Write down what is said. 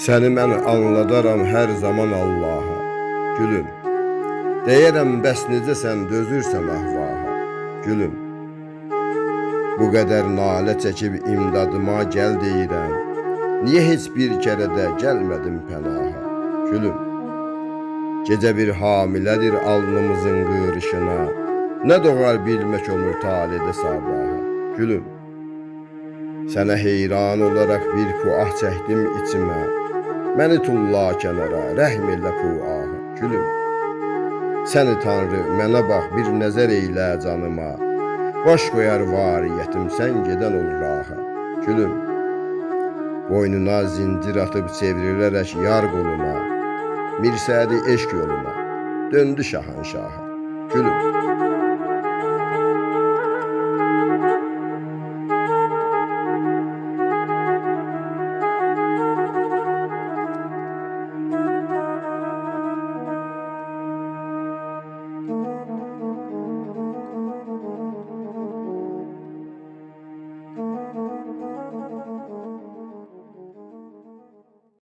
Səni mən anladaram hər zaman Allaha. Gülüm. Deyərəm bəs necəsən dözürsən ahvaha. Gülüm. Bu qədər nalə çəkib imdadıma gəl deyirəm. Niyə heç bir kərə də gəlmədim pənaha? Gülüm. Gecə bir hamilədir alnımızın qırışına. Nə doğar bilmək olur taledə sabaha. Gülüm. Sənə heyran olaraq bir puah çəkdim içimə. Məni tulla kənara, rəhm elə puaha. Gülüm. Səni Tanrı, mənə bax bir nəzər eylə canıma. Baş qoyar variyyətim sən gedən ol raha. Gülüm. Boynuna zincir atıb çevrilərək yar qoluna. Mirsədi eşq yoluna. Döndü şahanşaha. Gülüm.